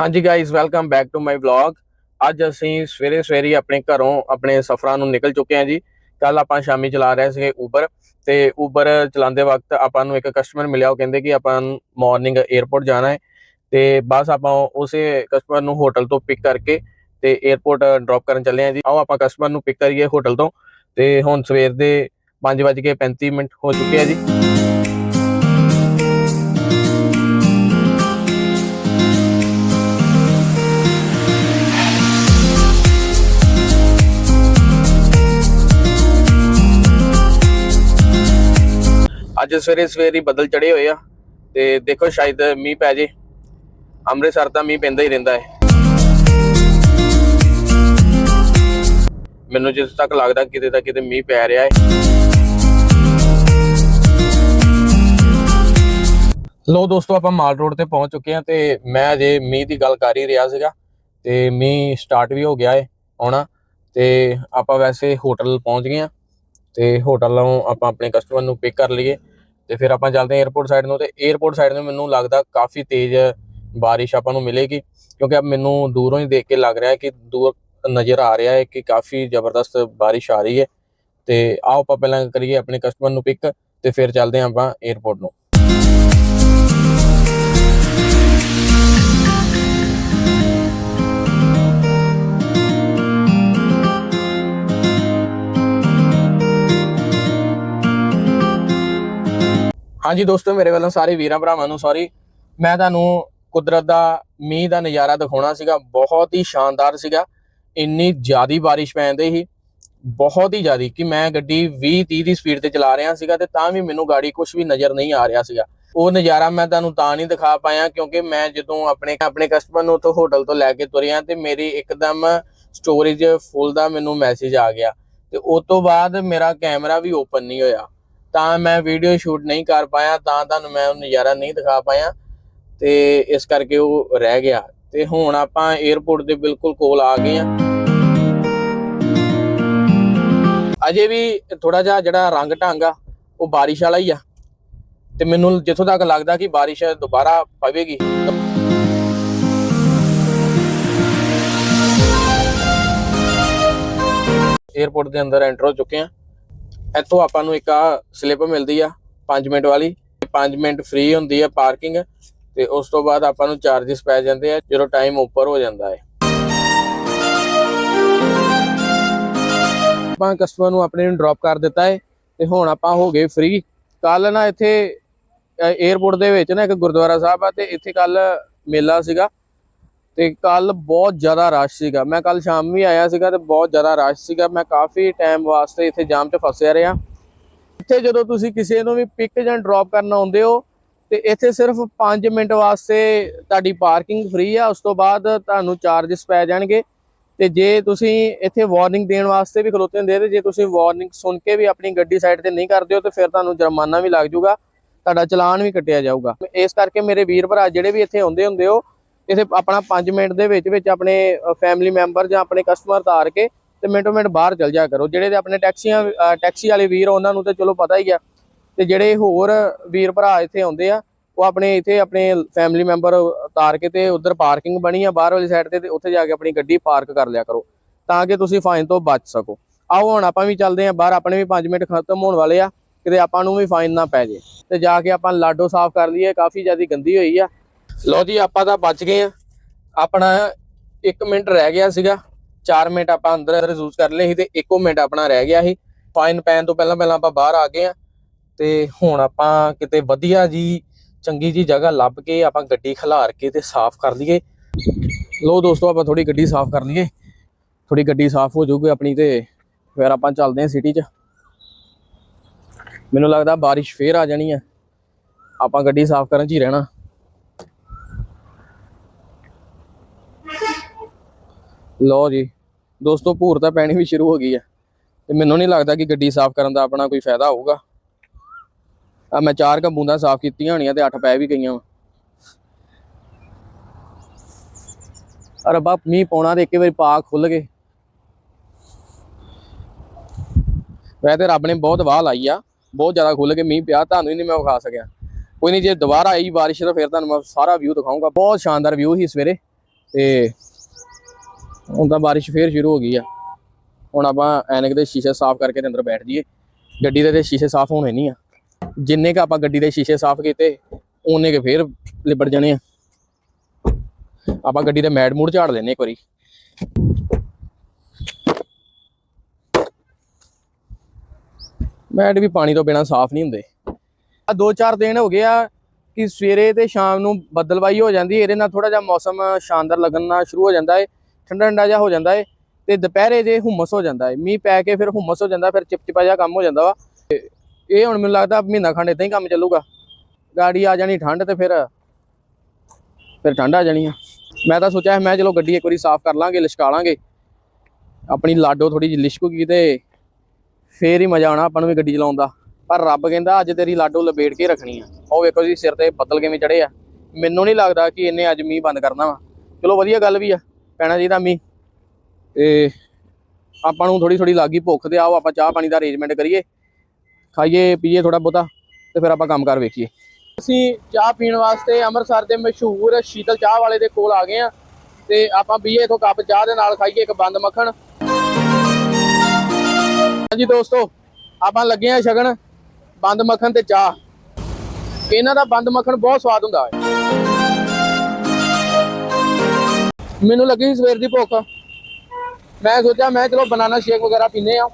ਹਾਂਜੀ guys welcome back to my vlog ਅੱਜ ਅਸੀਂ ਸਵੇਰੇ ਸਵੇਰੇ ਆਪਣੇ ਘਰੋਂ ਆਪਣੇ ਸਫ਼ਰਾਂ ਨੂੰ ਨਿਕਲ ਚੁੱਕੇ ਹਾਂ ਜੀ। ਕੱਲ ਆਪਾਂ ਸ਼ਾਮੀ ਚਲਾ ਰਹੇ ਸੀਗੇ ਉਬਰ ਤੇ ਉਬਰ ਚਲਾਉਂਦੇ ਵਕਤ ਆਪਾਂ ਨੂੰ ਇੱਕ ਕਸਟਮਰ ਮਿਲਿਆ, ਉਹ ਕਹਿੰਦੇ ਕਿ ਆਪਾਂ ਮਾਰਨਿੰਗ 에ਅਰਪੋਰਟ ਜਾਣਾ ਹੈ ਤੇ ਬਸ ਆਪਾਂ ਉਸੇ ਕਸਟਮਰ ਨੂੰ ਹੋਟਲ ਤੋਂ ਪਿਕ ਕਰਕੇ ਤੇ 에ਅਰਪੋਰਟ ਡ੍ਰੌਪ ਕਰਨ ਚੱਲੇ ਹਾਂ ਜੀ। ਆਓ ਆਪਾਂ ਕਸਟਮਰ ਨੂੰ ਪਿਕ ਕਰੀਏ ਹੋਟਲ ਤੋਂ ਤੇ ਹੁਣ ਸਵੇਰ ਦੇ 5:35 ਮਿੰਟ ਹੋ ਚੁੱਕੇ ਆ ਜੀ। ਅੱਜ ਸਵੇਰੇ ਸਵੇਰੇ ਬੱਦਲ ਚੜੇ ਹੋਏ ਆ ਤੇ ਦੇਖੋ ਸ਼ਾਇਦ ਮੀਂਹ ਪੈ ਜੇ। ਅੰਮ੍ਰਿਤਸਰ ਤਾਂ ਮੀਂਹ ਪੈਂਦਾ ਹੀ ਰਹਿੰਦਾ ਹੈ। ਮੈਨੂੰ ਜਿਸ ਤੱਕ ਲੱਗਦਾ ਕਿਤੇ ਤਾਂ ਕਿਤੇ ਮੀਂਹ ਪੈ ਰਿਹਾ ਹੈ। ਲੋ ਦੋਸਤੋ, ਆਪਾਂ ਮਾਲ ਰੋਡ ਤੇ ਪਹੁੰਚ ਚੁੱਕੇ ਹਾਂ ਤੇ ਮੈਂ ਅਜੇ ਮੀਂਹ ਦੀ ਗੱਲ ਕਰ ਹੀ ਰਿਹਾ ਸੀਗਾ ਤੇ ਮੀਂਹ ਸਟਾਰਟ ਵੀ ਹੋ ਗਿਆ ਹੈ ਆਉਣਾ ਤੇ ਆਪਾਂ ਵੈਸੇ ਹੋਟਲ ਪਹੁੰਚ ਗਏ ਹਾਂ ਤੇ ਹੋਟਲੋਂ ਆਪਾਂ ਆਪਣੇ ਕਸਟਮਰ ਨੂੰ ਪਿਕ ਕਰ ਲਈਏ। ਤੇ ਫਿਰ ਆਪਾਂ ਚੱਲਦੇ ਹਾਂ 에어ਪੋਰਟ ਸਾਈਡ ਨੂੰ ਤੇ 에어ਪੋਰਟ ਸਾਈਡ ਨੂੰ ਮੈਨੂੰ ਲੱਗਦਾ ਕਾਫੀ ਤੇਜ਼ ਬਾਰਿਸ਼ ਆਪਾਂ ਨੂੰ ਮਿਲੇਗੀ, ਕਿਉਂਕਿ ਆ ਮੈਨੂੰ ਦੂਰੋਂ ਹੀ ਦੇਖ ਕੇ ਲੱਗ ਰਿਹਾ ਹੈ ਕਿ ਦੂਰ ਨਜ਼ਰ ਆ ਰਿਹਾ ਹੈ ਕਿ ਕਾਫੀ ਜ਼ਬਰਦਸਤ ਬਾਰਿਸ਼ ਆ ਰਹੀ ਹੈ ਤੇ ਆਓ ਆਪਾਂ ਪਹਿਲਾਂ ਕਰੀਏ ਆਪਣੇ ਕਸਟਮਰ ਨੂੰ ਪਿਕ ਤੇ ਫਿਰ ਚੱਲਦੇ ਹਾਂ ਆਪਾਂ 에어ਪੋਰਟ ਨੂੰ। ਹਾਂਜੀ ਦੋਸਤੋ, ਮੇਰੇ ਵੱਲੋਂ ਸਾਰੇ ਵੀਰਾਂ ਭਰਾਵਾਂ ਨੂੰ ਸੌਰੀ ਮੈਂ ਤੁਹਾਨੂੰ ਕੁਦਰਤ ਦਾ, ਮੀਂਹ ਦਾ ਨਜ਼ਾਰਾ ਦਿਖਾਉਣਾ ਸੀਗਾ, ਬਹੁਤ ਹੀ ਸ਼ਾਨਦਾਰ ਸੀਗਾ। ਇੰਨੀ ਜ਼ਿਆਦੀ ਬਾਰਿਸ਼ ਪੈਂਦੀ ਸੀ, ਬਹੁਤ ਹੀ ਜ਼ਿਆਦੀ, ਕਿ ਮੈਂ ਗੱਡੀ 20 30 ਦੀ ਸਪੀਡ ਤੇ ਚਲਾ ਰਿਹਾ ਸੀਗਾ ਤੇ ਤਾਂ ਵੀ ਮੈਨੂੰ ਗਾੜੀ ਕੁਝ ਵੀ ਨਜ਼ਰ ਨਹੀਂ ਆ ਰਿਹਾ ਸੀਗਾ। ਉਹ ਨਜ਼ਾਰਾ ਮੈਂ ਤੁਹਾਨੂੰ ਤਾਂ ਨਹੀਂ ਦਿਖਾ ਪਾਇਆ, ਕਿਉਂਕਿ ਮੈਂ ਜਦੋਂ ਆਪਣੇ ਆਪਣੇ ਕਸਟਮਰ ਨੂੰ ਉੱਥੋਂ ਹੋਟਲ ਤੋਂ ਲੈ ਕੇ ਤੁਰਿਆ ਤੇ ਮੇਰੀ ਇੱਕਦਮ ਸਟੋਰੇਜ ਫੁੱਲ ਦਾ ਮੈਨੂੰ ਮੈਸੇਜ ਆ ਗਿਆ। ਤੇ ਉਸ ਤੋਂ ਬਾਅਦ ਮੇਰਾ ਕੈਮਰਾ ਵੀ ਓਪਨ ਨਹੀਂ ਹੋਇਆ। ਤਾਂ ਮੈਂ ਵੀਡੀਓ ਸ਼ੂਟ ਨਹੀਂ ਕਰ ਪਾਇਆ, ਤਾਂ ਤੁਹਾਨੂੰ ਮੈਂ ਉਹ ਨਜ਼ਾਰਾ ਨਹੀਂ ਦਿਖਾ ਪਾਇਆ ਤੇ ਇਸ ਕਰਕੇ ਉਹ ਰਹਿ ਗਿਆ। ਤੇ ਹੁਣ ਆਪਾਂ 에어ਪੋਰਟ ਦੇ ਬਿਲਕੁਲ ਕੋਲ ਆ ਗਏ ਆ ਅਜੇ ਵੀ ਥੋੜਾ ਜਿਹਾ ਜਿਹੜਾ ਰੰਗ ਢੰਗ ਆ, ਉਹ ਬਾਰਿਸ਼ ਵਾਲਾ ਹੀ ਆ। ਤੇ ਮੈਨੂੰ ਜਿੱਥੋਂ ਤੱਕ ਲੱਗਦਾ ਕਿ ਬਾਰਿਸ਼ ਦੁਬਾਰਾ ਪਵੇਗੀ। ਏਅਰਪੋਰਟ ਦੇ ਅੰਦਰ ਐਂਟਰ ਹੋ ਚੁੱਕੇ ਆ ਇੱਥੋਂ ਆਪਾਂ ਨੂੰ ਇੱਕ ਆ ਸਲਿੱਪ ਮਿਲਦੀ ਆ 5 ਮਿੰਟ ਵਾਲੀ। 5 ਮਿੰਟ ਫ੍ਰੀ ਹੁੰਦੀ ਆ ਪਾਰਕਿੰਗ ਤੇ ਉਸ ਤੋਂ ਬਾਅਦ ਆਪਾਂ ਨੂੰ ਚਾਰजेस ਪੈ ਜਾਂਦੇ ਆ, ਜਦੋਂ ਟਾਈਮ ਉੱਪਰ ਹੋ ਜਾਂਦਾ ਹੈ ਆਪਾਂ ਕਸਟਮਰ ਨੂੰ ਆਪਣੇ ਨੂੰ ਡ੍ਰੌਪ ਕਰ ਦਿੱਤਾ ਹੈ ਤੇ ਹੁਣ ਆਪਾਂ ਹੋ ਗਏ ਫ੍ਰੀ ਕੱਲ ਨਾ ਇੱਥੇ 에어ਪੋਰਟ ਦੇ ਵਿੱਚ ਨਾ ਇੱਕ ਗੁਰਦੁਆਰਾ ਸਾਹਿਬ ਆ ਤੇ ਇੱਥੇ ਕੱਲ ਮੇਲਾ ਸੀਗਾ। ਤੇ ਕੱਲ ਬਹੁਤ ਜ਼ਿਆਦਾ ਰਸ਼ ਸੀਗਾ। ਮੈਂ ਕੱਲ ਸ਼ਾਮ ਵੀ ਆਇਆ ਸੀਗਾ ਤੇ ਬਹੁਤ ਜ਼ਿਆਦਾ ਰਸ਼ ਸੀਗਾ। ਮੈਂ ਕਾਫੀ ਟਾਈਮ ਵਾਸਤੇ ਇੱਥੇ ਜਾਮ 'ਚ ਫਸਿਆ ਰਿਹਾ। ਇੱਥੇ ਜਦੋਂ ਤੁਸੀਂ ਕਿਸੇ ਨੂੰ ਵੀ ਪਿਕ ਜਾਂ ਡ੍ਰੌਪ ਕਰਨ ਆਉਂਦੇ ਹੋ, ਤੇ ਇੱਥੇ ਸਿਰਫ 5 ਮਿੰਟ ਵਾਸਤੇ ਤੁਹਾਡੀ ਪਾਰਕਿੰਗ ਫ੍ਰੀ ਆ। ਉਸ ਤੋਂ ਬਾਅਦ ਤੁਹਾਨੂੰ ਚਾਰजेस ਪੈ ਜਾਣਗੇ। ਤੇ ਜੇ ਤੁਸੀਂ ਇੱਥੇ ਵਾਰਨਿੰਗ ਦੇਣ ਵਾਸਤੇ ਵੀ ਖਲੋਤੇ ਹੁੰਦੇ ਤੇ ਜੇ ਤੁਸੀਂ ਵਾਰਨਿੰਗ ਸੁਣ ਕੇ ਵੀ ਆਪਣੀ ਗੱਡੀ ਸਾਈਡ ਤੇ ਨਹੀਂ ਕਰਦੇ ਹੋ, ਤੇ ਫਿਰ ਤੁਹਾਨੂੰ ਜੁਰਮਾਨਾ ਵੀ ਲੱਗ ਜਾਊਗਾ। ਤੁਹਾਡਾ ਚਲਾਨ ਵੀ ਕੱਟਿਆ ਜਾਊਗਾ। ਇਸ ਕਰਕੇ ਮੇਰੇ ਵੀਰ ਭਰਾ ਜਿਹੜੇ ਵੀ ਇੱਥੇ ਆਉਂਦੇ ਹੁੰਦੇ ਹੋ ਇੱਥੇ ਆਪਣਾ 5 ਮਿੰਟ ਦੇ ਵਿੱਚ ਵਿੱਚ ਆਪਣੇ ਫੈਮਿਲੀ ਮੈਂਬਰ ਜਾਂ ਆਪਣੇ ਕਸਟਮਰ ਤਾਰ ਕੇ ਤੇ ਮਿੰਟੋ ਮਿੰਟ ਬਾਹਰ ਚਲ ਜਾ ਕਰੋ। ਜਿਹੜੇ ਤੇ ਆਪਣੇ ਟੈਕਸੀਆਂ ਟੈਕਸੀ ਵਾਲੇ ਵੀਰ ਉਹਨਾਂ ਨੂੰ ਤਾਂ ਚਲੋ ਪਤਾ ਹੀ ਆ। ਤੇ ਜਿਹੜੇ ਹੋਰ ਵੀਰ ਭਰਾ ਇੱਥੇ ਆਉਂਦੇ ਆ, ਉਹ ਆਪਣੇ ਇੱਥੇ ਆਪਣੇ ਫੈਮਿਲੀ ਮੈਂਬਰ ਉਤਾਰ ਕੇ ਤੇ ਉਧਰ ਪਾਰਕਿੰਗ ਬਣੀ ਆ ਬਾਹਰ ਵਾਲੀ ਸਾਈਡ ਤੇ ਤੇ ਉੱਥੇ ਜਾ ਕੇ ਆਪਣੀ ਗੱਡੀ ਪਾਰਕ ਕਰ ਲਿਆ ਕਰੋ। ਤਾਂ ਕਿ ਤੁਸੀਂ ਫਾਈਨ ਤੋਂ ਬਚ ਸਕੋ। ਆਓ ਹੁਣ ਆਪਾਂ ਵੀ ਚੱਲਦੇ ਆ ਬਾਹਰ, ਆਪਣੇ ਵੀ 5 ਮਿੰਟ ਖਤਮ ਹੋਣ ਵਾਲੇ ਆ, ਕਿਤੇ ਆਪਾਂ ਨੂੰ ਵੀ ਫਾਈਨ ਨਾ ਪੈ ਜੇ। ਤੇ ਜਾ ਕੇ ਆਪਾਂ ਲਾਡੋ ਸਾਫ਼ ਕਰ ਲਈਏ, ਕਾਫੀ ਜ਼ਿਆਦਾ ਗੰਦੀ ਹੋਈ ਆ। ਲਓ ਜੀ, ਆਪਾਂ ਤਾਂ ਬਚ ਗਏ ਆ। ਆਪਣਾ 1 ਮਿੰਟ ਰਹਿ ਗਿਆ ਸੀਗਾ। 4 ਮਿੰਟ ਆਪਾਂ ਅੰਦਰ ਯੂਜ਼ ਕਰ ਲਏ ਸੀ ਤੇ 1 ਮਿੰਟ ਆਪਣਾ ਰਹਿ ਗਿਆ ਸੀ। ਫਾਈਨ ਪੈਣ ਤੋਂ ਪਹਿਲਾਂ ਪਹਿਲਾਂ ਆਪਾਂ ਬਾਹਰ ਆ ਗਏ ਆ। ਤੇ ਹੁਣ ਆਪਾਂ ਕਿਤੇ ਵਧੀਆ ਜੀ, ਚੰਗੀ ਜੀ ਜਗ੍ਹਾ ਲੱਭ ਕੇ ਆਪਾਂ ਗੱਡੀ ਖਿਲਾਰ ਕੇ ਤੇ ਸਾਫ਼ ਕਰ ਲਈਏ। ਲੋ ਦੋਸਤੋ, ਆਪਾਂ ਥੋੜੀ ਗੱਡੀ ਸਾਫ਼ ਕਰ ਲਈਏ। ਥੋੜੀ ਗੱਡੀ ਸਾਫ਼ ਹੋ ਜਾਊਗੀ ਆਪਣੀ ਤੇ ਫਿਰ ਆਪਾਂ ਚੱਲਦੇ ਹਾਂ ਸਿਟੀ 'ਚ। ਮੈਨੂੰ ਲੱਗਦਾ ਬਾਰਿਸ਼ ਫੇਰ ਆ ਜਾਣੀ ਆ। ਆਪਾਂ ਗੱਡੀ ਸਾਫ਼ ਕਰਨ 'ਚ ਹੀ ਰਹਿਣਾ। ਲਓ ਜੀ, ਦੋਸਤੋ ਭੂਰ ਤਾਂ ਪੈਣੀ ਵੀ ਸ਼ੁਰੂ ਹੋ ਗਈ ਹੈ ਤੇ ਮੈਨੂੰ ਨਹੀਂ ਲੱਗਦਾ ਕਿ ਗੱਡੀ ਸਾਫ਼ ਕਰਨ ਦਾ ਆਪਣਾ ਕੋਈ ਫਾਇਦਾ ਹੋਊਗਾ। ਆ ਮੈਂ ਚਾਰ ਕੁ ਬੂੰਦਾਂ ਸਾਫ਼ ਕੀਤੀਆਂ ਹੋਣੀਆਂ ਤੇ ਅੱਠ ਪੈ ਵੀ ਗਈਆਂ ਵਾ। ਅਰੇ ਬਾਪ ਮੀਂਹ ਪਾਉਣਾ ਤੇ ਇੱਕ ਵਾਰੀ ਪਾ ਖੁੱਲ ਗਏ। ਵੈਸੇ ਤੇ ਰੱਬ ਨੇ ਬਹੁਤ ਵਾਹ ਲਾਈ ਆ, ਬਹੁਤ ਜ਼ਿਆਦਾ ਖੁੱਲ ਕੇ ਮੀਂਹ ਪਿਆ, ਤੁਹਾਨੂੰ ਹੀ ਨਹੀਂ ਮੈਂ ਵਿਖਾ ਸਕਿਆ। ਕੋਈ ਨਹੀਂ, ਜੇ ਦੁਬਾਰਾ ਆਈ ਬਾਰਿਸ਼, ਤਾਂ ਫਿਰ ਤੁਹਾਨੂੰ ਮੈਂ ਸਾਰਾ ਵਿਊ ਦਿਖਾਊਂਗਾ। ਬਹੁਤ ਸ਼ਾਨਦਾਰ ਵਿਊ ਸੀ ਸਵੇਰੇ। ਤੇ ਹੁਣ ਤਾਂ ਬਾਰਿਸ਼ ਫੇਰ ਸ਼ੁਰੂ ਹੋ ਗਈ ਆ। ਹੁਣ ਆਪਾਂ ਐਨਕ ਦੇ ਸ਼ੀਸ਼ੇ ਸਾਫ਼ ਕਰਕੇ ਦੇ ਅੰਦਰ ਬੈਠ ਜਾਈਏ। ਗੱਡੀ ਦੇ ਤੇ ਸ਼ੀਸ਼ੇ ਸਾਫ਼ ਹੋਣੇ ਨਹੀਂ ਆ। ਜਿੰਨੇ ਕ ਆਪਾਂ ਗੱਡੀ ਦੇ ਸ਼ੀਸ਼ੇ ਸਾਫ਼ ਕੀਤੇ, ਓਨੇ ਕੇ ਫੇਰ ਲਿਬੜ ਜਾਣੇ ਆ। ਆਪਾਂ ਗੱਡੀ ਦੇ ਮੈਡ ਮੂਡ ਝਾੜ ਲੈਨੇ ਇੱਕ ਵਾਰੀ। ਮੈਡ ਵੀ ਪਾਣੀ ਤੋਂ ਬਿਨਾ ਸਾਫ਼ ਨਹੀਂ ਹੁੰਦੇ। ਆ ਦੋ ਚਾਰ ਦਿਨ ਹੋ ਗਏ ਆ ਕਿ ਸਵੇਰੇ ਤੇ ਸ਼ਾਮ ਨੂੰ ਬੱਦਲਵਾਈ ਹੋ ਜਾਂਦੀ ਇਹਦੇ ਨਾਲ ਥੋੜਾ ਜਿਹਾ ਮੌਸਮ ਸ਼ਾਨਦਾਰ ਲੱਗਣਾ ਸ਼ੁਰੂ ਹੋ ਜਾਂਦਾ ਹੈ। ਠੰਡਾ ਠੰਡਾ ਜਿਹਾ ਹੋ ਜਾਂਦਾ ਏ ਤੇ ਦੁਪਹਿਰੇ ਜੇ ਹੁਮਸ ਹੋ ਜਾਂਦਾ ਏ, ਮੀਂਹ ਪੈ ਕੇ ਫਿਰ ਹੁਮਸ ਹੋ ਜਾਂਦਾ, ਫਿਰ ਚਿਪਚਿਪਾ ਜਿਹਾ ਕੰਮ ਹੋ ਜਾਂਦਾ ਵਾ। ਇਹ ਹੁਣ ਮੈਨੂੰ ਲੱਗਦਾ ਮਹੀਨਾ ਖੰਡ ਇਦਾਂ ਹੀ ਕੰਮ ਚੱਲੂਗਾ। ਗਾੜੀ ਆ ਜਾਣੀ ਠੰਡ ਤੇ ਫਿਰ ਫਿਰ ਠੰਡ ਆ ਜਾਣੀ ਆ। ਮੈਂ ਤਾਂ ਸੋਚਿਆ ਮੈਂ ਚਲੋ ਗੱਡੀ ਇੱਕ ਵਾਰੀ ਸਾਫ਼ ਕਰ ਲਾਂਗੇ, ਲਿਸ਼ਕਾ ਲਾਂਗੇ। ਆਪਣੀ ਲਾਡੋ ਥੋੜੀ ਜਿਹੀ ਲਿਸ਼ਕੂਗੀ ਤੇ ਫੇਰ ਹੀ ਮਜ਼ਾ ਆਉਣਾ ਆਪਾਂ ਨੂੰ ਵੀ ਗੱਡੀ ਚਲਾਉਣ ਦਾ। ਪਰ ਰੱਬ ਕਹਿੰਦਾ ਅੱਜ ਤੇਰੀ ਲਾਡੋ ਲਪੇਟ ਕੇ ਰੱਖਣੀ ਆ। ਉਹ ਵੇਖੋ ਜੀ ਸਿਰ ਤੇ ਬੱਦਲ ਕਿਵੇਂ ਚੜੇ ਆ। ਮੈਨੂੰ ਨਹੀਂ ਲੱਗਦਾ ਕਿ ਇਹਨੇ ਅੱਜ ਮੀਂਹ ਬੰਦ ਕਰਨਾ ਵਾ। ਚਲੋ ਵਧੀਆ ਗੱਲ ਵੀ ਆ। ਪੈਣਾ ਚਾਹੀਦਾ ਮੀਂਹ। ਤੇ ਆਪਾਂ ਨੂੰ ਥੋੜੀ ਥੋੜੀ ਲੱਗੀ ਭੁੱਖ ਤੇ ਆਓ ਆਪਾਂ ਚਾਹ ਪਾਣੀ ਦਾ ਅਰੇਂਜਮੈਂਟ ਕਰੀਏ। ਖਾਈਏ ਪੀਏ ਥੋੜਾ ਬਹੁਤਾ ਤੇ ਫਿਰ ਆਪਾਂ ਕੰਮ ਕਰ ਵੇਖੀਏ। ਅਸੀਂ ਚਾਹ ਪੀਣ ਵਾਸਤੇ ਅੰਮ੍ਰਿਤਸਰ ਦੇ ਮਸ਼ਹੂਰ ਸ਼ੀਤਲ ਚਾਹ ਵਾਲੇ ਦੇ ਕੋਲ ਆ ਗਏ ਆ ਤੇ ਆਪਾਂ ਪੀਏ ਇਥੋਂ ਕੱਪ ਚਾਹ ਦੇ ਨਾਲ ਖਾਈਏ ਇੱਕ ਬੰਦ ਮੱਖਣ। ਹਾਂਜੀ ਦੋਸਤੋ, ਆਪਾਂ ਲੱਗੇ ਆ ਸ਼ਗਨ, ਬੰਦ ਮੱਖਣ ਤੇ ਚਾਹ। ਇਹਨਾਂ ਦਾ ਬੰਦ ਮੱਖਣ ਬਹੁਤ ਸਵਾਦ ਹੁੰਦਾ ਹੈ। ਮੈਨੂੰ ਲੱਗੀ ਸਵੇਰ ਦੀ ਭੁੱਖ। ਮੈਂ ਸੋਚਿਆ, ਮੈਂ ਚਲੋ ਬਨਾਨਾ ਸ਼ੇਕ ਵਗੈਰਾ ਪੀਨੇ ਆ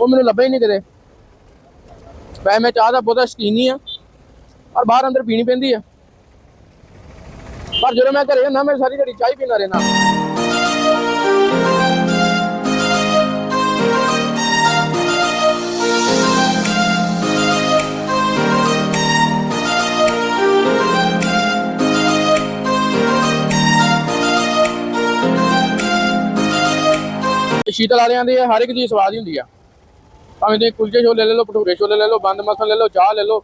ਉਹ ਮੈਨੂੰ ਲੱਭੇ ਹੀ ਨਹੀਂ ਕਿਤੇ। ਵੈਸੇ ਮੈਂ ਚਾਹ ਦਾ ਬਹੁਤਾ ਸ਼ੌਕੀਨ ਨਹੀਂ ਆ ਪਰ ਬਾਹਰ ਅੰਦਰ ਪੀਣੀ ਪੈਂਦੀ ਆ ਪਰ ਜਦੋਂ ਮੈਂ ਘਰੇ ਹੁੰਦਾ, ਮੈਂ ਸਾਰੀ ਘੜੀ ਚਾਹ ਹੀ ਪੀਂਦਾ ਰਹਿਣਾ ਸ਼ੀਤਲ ਵਾਲਿਆਂ ਦੀ ਹਰ ਇੱਕ ਚੀਜ਼ ਸਵਾਦ ਹੀ ਹੁੰਦੀ ਆ। ਭਾਵੇਂ ਤੁਸੀਂ ਕੁਲਚੇ ਛੋਲੇ ਲੈ ਲਓ ਭਟੂਰੇ ਛੋਲੇ ਲੈ ਲਓ ਬੰਦ ਮੱਖਣ ਲੈ ਲਓ ਚਾਹ ਲੈ ਲਓ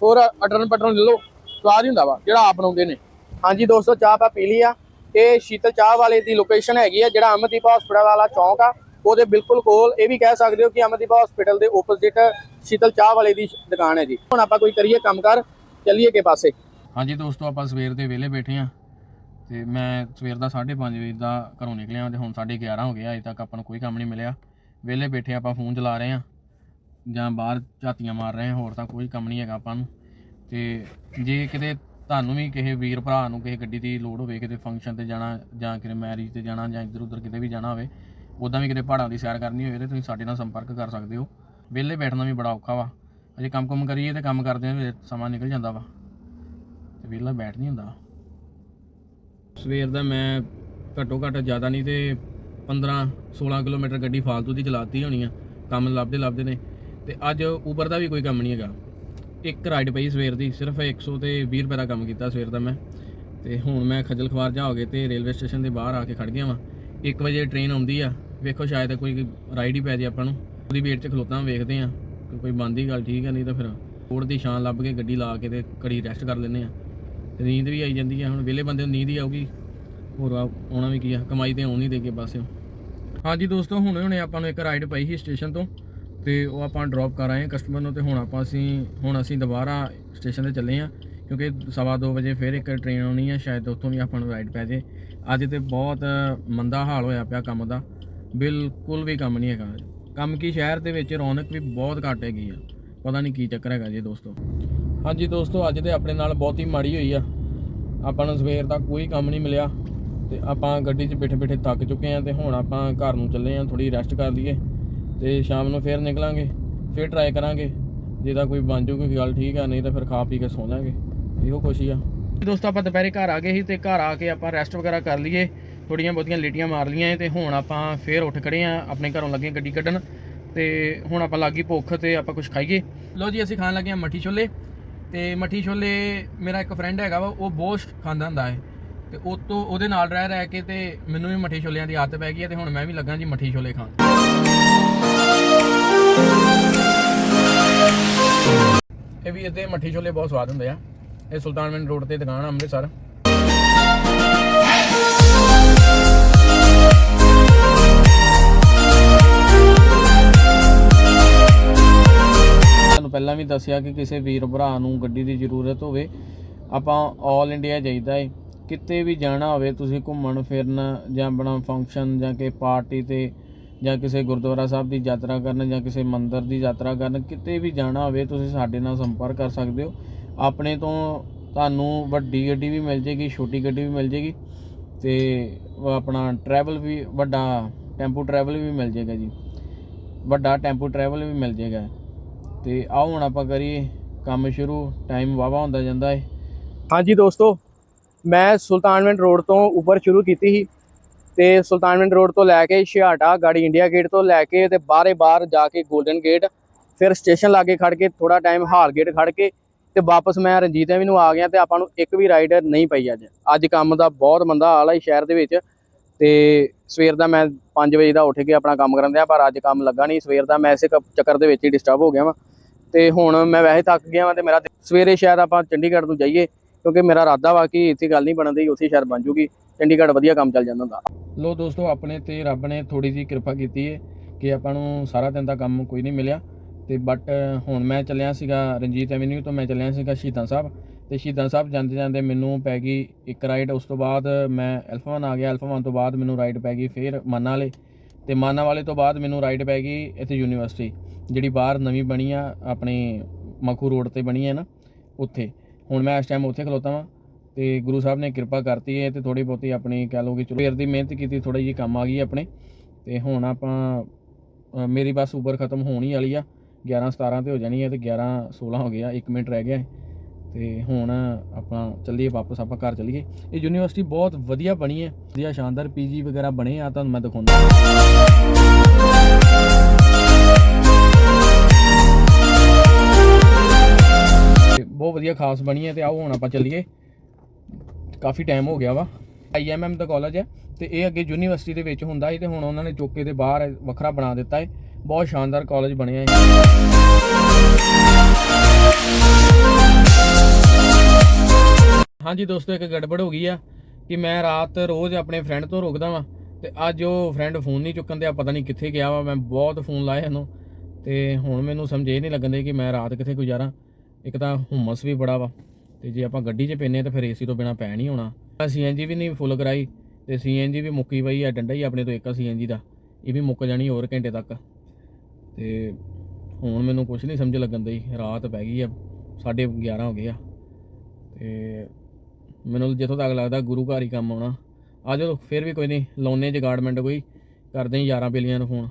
ਹੋਰ ਅਟਰਨ ਪਟਰਨ ਲੈ ਲਓ ਸਵਾਦ ਹੀ ਹੁੰਦਾ ਵਾ ਜਿਹੜਾ ਆਪ ਬਣਾਉਂਦੇ ਨੇ। ਹਾਂਜੀ ਦੋਸਤੋ ਚਾਹ ਆਪਾਂ ਪੀ ਲਈ ਆ। ਇਹ ਸ਼ੀਤਲ ਚਾਹ ਵਾਲੇ ਦੀ ਲੋਕੇਸ਼ਨ ਹੈਗੀ ਆ ਜਿਹੜਾ ਅਮਨਦੀਪ ਹਸਪੀਟਲ ਵਾਲਾ ਚੌਂਕ ਆ ਉਹਦੇ ਬਿਲਕੁਲ ਕੋਲ ਇਹ ਵੀ ਕਹਿ ਸਕਦੇ ਹੋ ਕਿ ਅਮਨਦੀਪ ਹਸਪੀਟਲ ਦੇ ਆਪੋਜ਼ਿਟ ਸ਼ੀਤਲ ਚਾਹ ਵਾਲੇ ਦੀ ਦੁਕਾਨ ਹੈ ਜੀ। ਹੁਣ ਆਪਾਂ ਕੋਈ ਕਰੀਏ ਕੰਮ ਕਰ ਚੱਲੀਏ ਕੇ ਪਾਸੇ। ਹਾਂਜੀ ਦੋਸਤੋ ਆਪਾਂ ਸਵੇਰ ਦੇ ਵੇਲੇ ਬੈਠੇ ਆ। ਤੇ ਮੈਂ ਸਵੇਰ ਦਾ 5:30 ਵਜੇ ਦਾ ਘਰੋਂ ਨਿਕਲਿਆ ਤੇ ਹੁਣ 11:30 ਹੋ ਗਿਆ ਅਜੇ ਤੱਕ ਆਪਾਂ ਨੂੰ ਕੋਈ ਕੰਮ ਨਹੀਂ ਮਿਲਿਆ। ਵਿਹਲੇ ਬੈਠੇ ਆਪਾਂ ਫੋਨ ਚਲਾ ਰਹੇ ਆ ਜਾਂ ਬਾਹਰ ਝਾਤੀਆਂ ਮਾਰ ਰਹੇ ਆ, ਹੋਰ ਤਾਂ ਕੋਈ ਕੰਮ ਨਹੀਂ ਹੈਗਾ ਆਪਾਂ ਨੂੰ। ਤੇ ਜੇ ਕਿਤੇ ਤੁਹਾਨੂੰ ਵੀ ਕਿਸੇ ਵੀਰ ਭਰਾ ਨੂੰ ਕਿਸੇ ਗੱਡੀ ਦੀ ਲੋੜ ਹੋਵੇ, ਕਿਤੇ ਫੰਕਸ਼ਨ ਤੇ ਜਾਣਾ ਜਾਂ ਕਿਤੇ ਮੈਰਿਜ ਤੇ ਜਾਣਾ ਜਾਂ ਇੱਧਰ ਉੱਧਰ ਕਿਤੇ ਵੀ ਜਾਣਾ ਹੋਵੇ ਉਦਾਂ ਵੀ ਕਿਤੇ ਪਹਾੜਾਂ ਦੀ ਸੈਰ ਕਰਨੀ ਹੋਵੇ ਤੇ ਤੁਸੀਂ ਸਾਡੇ ਨਾਲ ਸੰਪਰਕ ਕਰ ਸਕਦੇ ਹੋ। ਵਿਹਲੇ ਬੈਠਣਾ ਵੀ ਬੜਾ ਔਖਾ ਵਾ। ਅਜੇ ਕੰਮ ਕੁਮ ਕਰੀਏ ਤੇ ਕੰਮ ਕਰਦੇ ਹੋਏ ਸਮਾਂ ਨਿਕਲ ਜਾਂਦਾ ਵਾ। ਤੇ ਵਿਹਲਾ ਬੈਠ ਨਹੀਂ ਹੁੰਦਾ। ਸਵੇਰ ਦਾ ਮੈਂ ਘੱਟੋ ਘੱਟ ਜ਼ਿਆਦਾ ਨਹੀਂ ਤੇ 15 16 ਕਿਲੋਮੀਟਰ ਗੱਡੀ ਫਾਲਤੂ ਦੀ ਚਲਾਤੀ ਹੋਣੀ ਆ, ਕੰਮ ਲੱਭਦੇ ਲੱਭਦੇ ਨੇ ਤੇ ਅੱਜ ਉਬਰ ਦਾ ਵੀ ਕੋਈ ਕੰਮ ਨਹੀਂ ਹੈਗਾ। ਇੱਕ ਰਾਈਡ ਪਈ ਸਵੇਰ ਦੀ, ਸਿਰਫ 100 ਤੇ 20 ਰੁਪਏ ਦਾ ਕੰਮ ਕੀਤਾ ਸਵੇਰ ਦਾ ਮੈਂ। ਤੇ ਹੁਣ ਮੈਂ ਖੱਜਲ ਖਵਾਰ ਜਾ ਹੋ ਗਏ ਤੇ ਰੇਲਵੇ ਸਟੇਸ਼ਨ ਦੇ ਬਾਹਰ ਆ ਕੇ ਖੜ ਗਿਆ ਵਾਂ। 1 ਵਜੇ ਟ੍ਰੇਨ ਆਉਂਦੀ ਆ, ਵੇਖੋ ਸ਼ਾਇਦ ਕੋਈ ਰਾਈਡ ਹੀ ਪੈ ਜੇ ਆਪਾਂ ਨੂੰ। ਉਹਦੀ ਵੇਟ 'ਚ ਖਲੋਤਾ ਵੇਖਦੇ ਆ ਕਿ ਕੋਈ ਬੰਦੀ ਗੱਲ ਠੀਕ ਆ, ਨਹੀਂ ਤਾਂ ਫਿਰ ਰੋਡ ਦੀ ਸ਼ਾਨ ਲੱਭ ਕੇ ਗੱਡੀ ਲਾ ਕੇ ਤੇ ਘੜੀ ਰੈਸਟ ਕਰ ਲੈਂਦੇ ਆ। ਤੇ ਨੀਂਦ ਵੀ ਆਈ ਜਾਂਦੀ ਆ, ਹੁਣ ਵਿਹਲੇ ਬੰਦੇ ਨੂੰ ਨੀਂਦ ਹੀ ਆਊਗੀ। ਹੋਰ ਆ- ਆਉਣਾ ਵੀ ਕੀ ਆ, ਕਮਾਈ ਤੇ ਆਉਣੀ ਦੇ ਕੇ ਪਾਸਿਓ ਹਾਂਜੀ ਦੋਸਤੋ, ਹੁਣੇ ਹੁਣੇ ਆਪਾਂ ਨੂੰ ਇੱਕ ਰਾਈਡ ਪਈ ਸੀ ਸਟੇਸ਼ਨ ਤੋਂ, ਤੇ ਉਹ ਆਪਾਂ ਡ੍ਰੌਪ ਕਰ ਆਏ ਕਸਟਮਰ ਨੂੰ, ਤੇ ਹੁਣ ਆਪਾਂ ਅਸੀਂ, ਹੁਣ ਅਸੀਂ ਦੁਬਾਰਾ ਸਟੇਸ਼ਨ ਤੇ ਚੱਲੇ ਆ ਕਿਉਂਕਿ ਸਵਾ ਦੋ ਵਜੇ ਫਿਰ ਇੱਕ ਟ੍ਰੇਨ ਆਉਣੀ ਆ, ਸ਼ਾਇਦ ਉੱਥੋਂ ਵੀ ਆਪਾਂ ਨੂੰ ਰਾਈਡ ਪੈ ਜੇ। ਅੱਜ ਤੇ ਬਹੁਤ ਮੰਦਾ ਹਾਲ ਹੋਇਆ ਪਿਆ ਕੰਮ ਦਾ, ਬਿਲਕੁਲ ਵੀ ਕੰਮ ਨਹੀਂ ਹੈਗਾ। ਕੰਮ ਕੀ ਸ਼ਹਿਰ ਦੇ ਵਿੱਚ ਰੌਣਕ ਵੀ ਬਹੁਤ ਘੱਟ ਹੈਗੀ ਆ, ਪਤਾ ਨਹੀਂ ਕੀ ਚੱਕਰ ਹੈਗਾ ਜੀ ਦੋਸਤੋ। ਹਾਂਜੀ ਦੋਸਤੋ, ਅੱਜ ਤੇ ਆਪਣੇ ਨਾਲ ਬਹੁਤ ਹੀ ਮਾੜੀ ਹੋਈ ਆ। ਆਪਾਂ ਨੂੰ ਸਵੇਰ ਦਾ ਕੋਈ ਕੰਮ ਨਹੀਂ ਮਿਲਿਆ ਤੇ ਆਪਾਂ ਗੱਡੀ 'ਚ ਬੈਠੇ ਬੈਠੇ ਥੱਕ ਚੁੱਕੇ ਆ ਤੇ ਹੁਣ ਆਪਾਂ ਘਰ ਨੂੰ ਚੱਲੇ ਆ ਥੋੜੀ ਰੈਸਟ ਕਰ ਲਈਏ ਤੇ ਸ਼ਾਮ ਨੂੰ ਫੇਰ ਨਿਕਲਾਂਗੇ, ਫੇਰ ਟਰਾਈ ਕਰਾਂਗੇ। ਜੇ ਤਾਂ ਕੋਈ ਬਣ ਜੂ ਕੋਈ ਗੱਲ ਠੀਕ ਆ, ਨਹੀਂ ਤਾਂ ਫਿਰ ਖਾ ਪੀ ਕੇ ਸੌਂ ਲਾਂਗੇ ਇਹੋ ਕੁਛ ਹੀ ਆ। ਦੋਸਤੋ, ਆਪਾਂ ਦੁਪਹਿਰੇ ਘਰ ਆ ਗਏ ਸੀ ਤੇ ਘਰ ਆ ਕੇ ਆਪਾਂ ਰੈਸਟ ਵਗੈਰਾ ਕਰ ਲਈਏ। ਥੋੜੀਆਂ ਬਹੁਤੀਆਂ ਲੇਟੀਆਂ ਮਾਰ ਲਈਆਂ ਤੇ ਹੁਣ ਆਪਾਂ ਫੇਰ ਉੱਠ ਖੜੇ ਆ, ਆਪਣੇ ਘਰੋਂ ਲੱਗੇ ਗੱਡੀ ਕੱਢਣ ਤੇ ਹੁਣ ਆਪਾਂ ਲੱਗੀ ਭੁੱਖ ਤੇ ਆਪਾਂ ਕੁਝ ਖਾਈਏ। ਲਓ ਜੀ, ਅਸੀਂ ਖਾਣ ਲੱਗੇ ਆ ਮੱਠੀ ਛੋਲੇ। ਤੇ ਮੱਠੀ ਛੋਲੇ ਮੇਰਾ ਇੱਕ ਫਰੈਂਡ ਹੈਗਾ ਵਾ, ਉਹ ਬਹੁਤ ਖਾਂਦਾ ਹੁੰਦਾ ਹੈ। ਤੇ ਉਹ ਤੋਂ ਉਹਦੇ ਨਾਲ ਰਹਿ ਰਹਿ ਕੇ ਤੇ ਮੈਨੂੰ ਵੀ ਮੱਠੀ ਛੋਲਿਆਂ ਦੀ ਆਦਤ ਪੈ ਗਈ ਹੈ ਤੇ ਹੁਣ ਮੈਂ ਵੀ ਲੱਗਾ ਜੀ ਮੱਠੀ ਛੋਲੇ ਖਾਣ। ਇਹ ਵੀ ਇਹਦੇ ਮੱਠੀ ਛੋਲੇ ਬਹੁਤ ਸਵਾਦ ਹੁੰਦੇ ਆ। ਇਹ ਸੁਲਤਾਨਵਿੰਡ ਰੋਡ ਤੇ ਦੁਕਾਨ ਆ ਅੰਮ੍ਰਿਤਸਰ। ਪਹਿਲਾਂ ਵੀ ਦੱਸਿਆ ਕਿ ਕਿਸੇ ਵੀਰ ਭਰਾ ਨੂੰ ਗੱਡੀ ਦੀ ਜ਼ਰੂਰਤ ਹੋਵੇ, ਆਪਾਂ 올 ਇੰਡੀਆ ਜਾਈਦਾ ਏ। ਕਿਤੇ ਵੀ ਜਾਣਾ ਹੋਵੇ, ਤੁਸੀਂ ਘੁੰਮਣ ਫਿਰਨ ਜਾਂ ਆਪਣਾ ਫੰਕਸ਼ਨ ਜਾਂ ਕਿ ਪਾਰਟੀ ਤੇ ਜਾਂ ਕਿਸੇ ਗੁਰਦੁਆਰਾ ਸਾਹਿਬ ਦੀ ਯਾਤਰਾ ਕਰਨ ਜਾਂ ਕਿਸੇ ਮੰਦਿਰ ਦੀ ਯਾਤਰਾ ਕਰਨ, ਕਿਤੇ ਵੀ ਜਾਣਾ ਹੋਵੇ, ਤੁਸੀਂ ਸਾਡੇ ਨਾਲ ਸੰਪਰਕ ਕਰ ਸਕਦੇ ਹੋ। ਆਪਣੇ ਤੋਂ ਤੁਹਾਨੂੰ ਵੱਡੀ ਗੱਡੀ ਵੀ ਮਿਲ ਜੇਗੀ ਛੋਟੀ ਗੱਡੀ ਵੀ ਮਿਲ ਜੇਗੀ ਤੇ ਆਪਣਾ ਟਰੈਵਲ ਵੀ ਵੱਡਾ ਟੈਂਪੂ ਟਰੈਵਲ ਵੀ ਮਿਲ ਜੇਗਾ ਜੀ। ਵੱਡਾ ਟੈਂਪੂ ਟਰੈਵਲ ਵੀ ਮਿਲ ਜੇਗਾ ਤੇ ਆਓ ਹੁਣ ਆਪਾਂ ਕਰੀਏ ਕੰਮ ਸ਼ੁਰੂ ਟਾਈਮ ਵਾਵਾ ਹੁੰਦਾ ਜਾਂਦਾ ਹੈ ਹਾਂਜੀ ਦੋਸਤੋ, ਮੈਂ ਸੁਲਤਾਨਵਿੰਡ ਰੋਡ ਤੋਂ ਉੱਪਰ ਸ਼ੁਰੂ ਕੀਤੀ ਸੀ ਤੇ ਸੁਲਤਾਨਵਿੰਡ ਰੋਡ ਤੋਂ ਲੈ ਕੇ ਛਿਹਾਟਾ ਗਾੜੀ ਇੰਡੀਆ ਗੇਟ ਤੋਂ ਲੈ ਕੇ ਤੇ ਬਾਹਰੇ ਬਾਹਰ ਜਾ ਕੇ 골ਡਨ ਗੇਟ ਫਿਰ ਸਟੇਸ਼ਨ ਲਾਗੇ ਖੜ ਕੇ ਥੋੜਾ ਟਾਈਮ ਹਾਲ ਗੇਟ ਖੜ ਕੇ ਤੇ ਵਾਪਸ ਮੈਂ ਰਣਜੀਤ ਐਵੀ ਨੂੰ ਆ ਗਿਆ ਤੇ ਆਪਾਂ ਨੂੰ ਇੱਕ ਵੀ ਰਾਈਡ ਨਹੀਂ ਪਈ ਅੱਜ। ਅੱਜ ਕੰਮ ਦਾ ਬਹੁਤ ਮੰਦਾ ਹਾਲ ਹੈ ਸ਼ਹਿਰ ਦੇ ਵਿੱਚ ਤੇ ਸਵੇਰ ਦਾ ਮੈਂ 5 ਵਜੇ ਦਾ ਉੱਠ ਕੇ ਆਪਣਾ ਕੰਮ ਕਰਨ ਦਿਆ ਪਰ ਅੱਜ ਕੰਮ ਲੱਗਾ ਨਹੀਂ। ਸਵੇਰ ਦਾ ਮੈਂ ਇਸੇ ਕ- ਚੱਕਰ ਦੇ ਵਿੱਚ ਹੀ ਡਿਸਟਰਬ ਹੋ ਗਿਆ ਵਾਂ। ਤੇ ਹੁਣ ਮੈਂ ਵੈਸੇ ਥੱਕ ਗਿਆ ਵਾਂ ਤੇ ਮੇਰਾ ਸਵੇਰੇ ਸ਼ਾਇਦ ਆਪਾਂ ਚੰਡੀਗੜ੍ਹ ਨੂੰ ਜਾਈਏ, ਕਿਉਂਕਿ ਮੇਰਾ ਇਰਾਦਾ ਵਾ ਕਿ ਇੱਥੇ ਗੱਲ ਨਹੀਂ ਬਣਦੀ, ਉੱਥੇ ਸ਼ਹਿਰ ਬਣ ਜੂਗੀ, ਚੰਡੀਗੜ੍ਹ ਵਧੀਆ ਕੰਮ ਚੱਲ ਜਾਂਦਾ ਹੁੰਦਾ। ਲੋ ਦੋਸਤੋ, ਆਪਣੇ ਤੇ ਰੱਬ ਨੇ ਥੋੜੀ ਜਿਹੀ ਕਿਰਪਾ ਕੀਤੀ ਹੈ ਕਿ ਆਪਾਂ ਨੂੰ ਸਾਰਾ ਦਿਨ ਦਾ ਕੰਮ ਕੋਈ ਨਹੀਂ ਮਿਲਿਆ। ਤੇ ਬਟ ਹੁਣ ਮੈਂ ਚੱਲਿਆ ਸੀਗਾ ਰਣਜੀਤ ਐਵਨਿਊ ਤੋਂ ਮੈਂ ਚੱਲਿਆ ਸੀਗਾ ਸ਼ਹੀਦਾਂ ਸਾਹਿਬ। ਤੇ ਸ਼ਹੀਦਾਂ ਸਾਹਿਬ ਜਾਂਦੇ ਜਾਂਦੇ ਮੈਨੂੰ ਪੈ ਗਈ ਇੱਕ ਰਾਈਡ ਉਸ ਤੋਂ ਬਾਅਦ ਮੈਂ ਐਲਫਾ 1 ਆ ਗਿਆ। ਐਲਫਾ 1 ਤੋਂ ਬਾਅਦ ਮੈਨੂੰ ਰਾਈਡ ਪੈ ਗਈ ਫਿਰ ਮਾਨਾ ਵਾਲੇ ਤੇ ਮਾਨਾ ਵਾਲੇ ਤੋਂ ਬਾਅਦ ਮੈਨੂੰ ਰਾਈਡ ਪੈ ਗਈ ਇੱਥੇ ਯੂਨੀਵਰਸਿਟੀ ਜਿਹੜੀ ਬਾਹਰ ਨਵੀਂ ਬਣੀ ਆ, ਆਪਣੇ ਮਖੂ ਰੋਡ ਤੇ ਬਣੀ ਹੈ ਨਾ, ਉੱਥੇ। ਹੁਣ ਮੈਂ ਇਸ ਟਾਈਮ ਉੱਥੇ ਖਲੋਤਾ ਵਾਂ ਤੇ ਗੁਰੂ ਸਾਹਿਬ ਨੇ ਕਿਰਪਾ ਕਰਤੀ ਹੈ ਤੇ ਥੋੜੀ ਬਹੁਤੀ ਆਪਣੀ ਕਹਿ ਲਓ ਕਿ ਚਲੋ ਫੇਰ ਦੀ ਮਿਹਨਤ ਕੀਤੀ ਥੋੜੀ ਜਿਹੀ ਕੰਮ ਆ ਗਈ ਆਪਣੇ। ਤੇ ਹੁਣ ਆਪਾਂ ਮੇਰੀ ਬਸ ਉਬਰ ਖਤਮ ਹੋਣ ਹੀ ਵਾਲੀ ਆ। 11 17 ਤੇ ਹੋ ਜਾਣੀ ਹੈ ਤੇ 11 16 ਹੋ ਗਿਆ 1 ਮਿੰਟ ਰਹਿ ਗਿਆ ਹੈ। ਤੇ ਹੁਣ ਆਪਾਂ ਚੱਲੀਏ, ਵਾਪਸ ਆਪਾਂ ਘਰ ਚੱਲੀਏ। ਇਹ ਯੂਨੀਵਰਸਿਟੀ ਬਹੁਤ ਵਧੀਆ ਬਣੀ ਹੈ। ਵਧੀਆ, ਸ਼ਾਨਦਾਰ ਪੀਜੀ ਵਗੈਰਾ ਬਣੇ ਆ, ਤੁਹਾਨੂੰ ਮੈਂ ਦਿਖਾਉਂਦਾ। ਬਹੁਤ ਵਧੀਆ ਖਾਸ ਬਣੀ ਹੈ ਤੇ ਆਓ ਹੁਣ ਆਪਾਂ ਚੱਲੀਏ। ਕਾਫੀ ਟਾਈਮ ਹੋ ਗਿਆ ਵਾ। ਆਈਐਮਐਮ ਦਾ ਕਾਲਜ ਹੈ ਤੇ ਇਹ ਅੱਗੇ ਯੂਨੀਵਰਸਿਟੀ ਦੇ ਵਿੱਚ ਹੁੰਦਾ ਸੀ ਤੇ ਹੁਣ ਉਹਨਾਂ ਨੇ ਚੌਕੇ ਦੇ ਬਾਹਰ ਵੱਖਰਾ ਬਣਾ ਦਿੱਤਾ ਹੈ। ਬਹੁਤ ਸ਼ਾਨਦਾਰ ਕਾਲਜ ਬਣਿਆ ਹੈ। ਹਾਂਜੀ ਦੋਸਤੋ, ਇੱਕ ਗੜਬੜ ਹੋ ਗਈ ਆ ਕਿ ਮੈਂ ਰਾਤ ਰੋਜ਼ ਆਪਣੇ ਫਰੈਂਡ ਤੋਂ ਰੁਕਦਾ ਵਾਂ ਤੇ ਅੱਜ ਉਹ ਫਰੈਂਡ ਫੋਨ ਨਹੀਂ ਚੁੱਕਣ ਦੇ ਆ ਪਤਾ ਨਹੀਂ ਕਿੱਥੇ ਗਿਆ ਵਾ, ਮੈਂ ਬਹੁਤ ਫੋਨ ਲਾਏ ਇਹਨੂੰ ਤੇ ਹੁਣ ਮੈਨੂੰ ਸਮਝ ਇਹ ਨਹੀਂ ਲੱਗਣ ਦੇ ਕਿ ਮੈਂ ਰਾਤ ਕਿੱਥੇ ਗੁਜ਼ਾਰਾਂ। ਇੱਕ ਤਾਂ ਹੁਮਸ ਵੀ ਬੜਾ ਵਾ ਤੇ ਜੇ ਆਪਾਂ ਗੱਡੀ 'ਚ ਪੈਨੇ ਤਾਂ ਫਿਰ ਏਸੀ ਤੋਂ ਬਿਨਾ ਪੈ ਨਹੀਂ ਹੋਣਾ। ਮੈਂ ਸੀਐਨਜੀ ਵੀ ਨਹੀਂ ਫੁੱਲ ਕਰਾਈ ਤੇ ਸੀਐਨਜੀ ਵੀ ਮੁੱਕੀ ਪਈ ਆ, ਡੰਡਾ ਹੀ ਆਪਣੇ ਤੋਂ, ਇੱਕ ਸੀਐਨਜੀ ਦਾ। ਇਹ ਵੀ ਮੁੱਕ ਜਾਣੀ ਹੋਰ ਘੰਟੇ ਤੱਕ। ਤੇ ਹੁਣ ਮੈਨੂੰ ਕੁਝ ਨਹੀਂ ਸਮਝ ਲੱਗਣ ਦਈ, ਰਾਤ ਪੈ ਗਈ ਆ 11:30 ਹੋ ਗਏ ਆ। ਤੇ ਮੈਨੂੰ ਜਿੱਥੋਂ ਤੱਕ ਲੱਗਦਾ ਗੁਰੂ ਘਰ ਹੀ ਕੰਮ ਆਉਣਾ। ਆ ਜਾਓ, ਫਿਰ ਵੀ ਕੋਈ ਨਹੀਂ, ਲਾਉਨੇ ਜਗਾੜਮੈਂਟ ਕੋਈ, ਕਰਦੇ ਹੀ ਯਾਰਾਂ ਬੇਲੀਆਂ ਨੂੰ ਫੋਨ।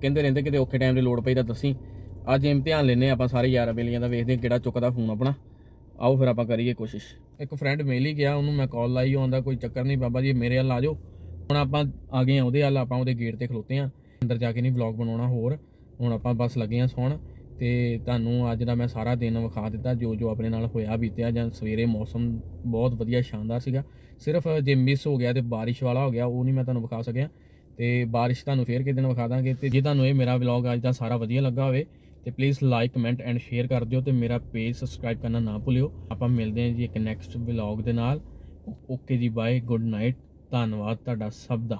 ਕਹਿੰਦੇ ਰਹਿੰਦੇ ਕਿਤੇ ਔਖੇ ਟਾਈਮ ਤੇ ਲੋੜ ਪਈ ਤਾਂ ਦੱਸੀ। ਅੱਜ ਇਮਤਿਹਾਨ ਲੈਨੇ ਆਪਾਂ ਸਾਰੇ ਯਾਰਾਂ ਬੇਲੀਆਂ ਦਾ, ਵੇਖਦੇ ਕਿਹੜਾ ਚੁੱਕਦਾ ਫੋਨ ਆਪਣਾ। ਆਓ ਫਿਰ ਆਪਾਂ ਕਰੀਏ ਕੋਸ਼ਿਸ਼। ਇੱਕ ਫਰੈਂਡ ਮਿਲ ਹੀ ਗਿਆ, ਉਹਨੂੰ ਮੈਂ ਕਾਲ ਲਾਈ ਆਉਂਦਾ ਕੋਈ ਚੱਕਰ ਨਹੀਂ ਬਾਬਾ ਜੀ ਮੇਰੇ ਵੱਲ ਆ ਜਾਓ। ਹੁਣ ਆਪਾਂ ਆ ਗਏ ਆ ਉਹਦੇ ਵੱਲ, ਆਪਾਂ ਉਹਦੇ ਗੇਟ ਤੇ ਖਲੋਤੇ ਆ ਅੰਦਰ ਜਾ ਕੇ ਨਹੀਂ ਵਲੌਗ ਬਣਾਉਣਾ ਹੋਰ। ਹੁਣ ਆਪਾਂ ਬਸ ਲੱਗੇ ਆ ਸੌਣ ਤੇ ਤੁਹਾਨੂੰ ਅੱਜ ਦਾ ਮੈਂ ਸਾਰਾ ਦਿਨ ਵਿਖਾ ਦਿੱਤਾ, ਜੋ ਜੋ ਆਪਣੇ ਨਾਲ ਹੋਇਆ, ਬੀਤਿਆ ਜਾਂ ਸਵੇਰੇ ਮੌਸਮ ਬਹੁਤ ਵਧੀਆ ਸ਼ਾਨਦਾਰ ਸੀਗਾ। ਸਿਰਫ ਜੇ ਮਿਸ ਹੋ ਗਿਆ ਤੇ ਬਾਰਿਸ਼ ਵਾਲਾ ਹੋ ਗਿਆ, ਉਹ ਨਹੀਂ ਮੈਂ ਤੁਹਾਨੂੰ ਵਿਖਾ ਸਕਿਆ। ਤੇ ਬਾਰਿਸ਼ ਤੁਹਾਨੂੰ ਫੇਰ ਕਿਤੇ ਦਿਨ ਵਿਖਾ ਦਾਂਗੇ ਤੇ ਜੇ ਤੁਹਾਨੂੰ ਇਹ ਮੇਰਾ ਵਲੌਗ ਅੱਜ ਦਾ ਸਾਰਾ ਵਧੀਆ ਲੱਗਾ ਹੋਵੇ, ਤੇ please like comment and share ਕਰ ਦਿਓ ਤੇ ਮੇਰਾ ਪੇਜ ਸਬਸਕ੍ਰਾਈਬ ਕਰਨਾ ਨਾ ਭੁੱਲਿਓ। ਆਪਾਂ ਮਿਲਦੇ ਹਾਂ ਜੀ ਇੱਕ ਨੈਕਸਟ ਵਲੌਗ ਦੇ ਨਾਲ। ਓਕੇ ਜੀ ਬਾਏ ਗੁੱਡ ਨਾਈਟ ਧੰਨਵਾਦ ਤੁਹਾਡਾ ਸਭ ਦਾ।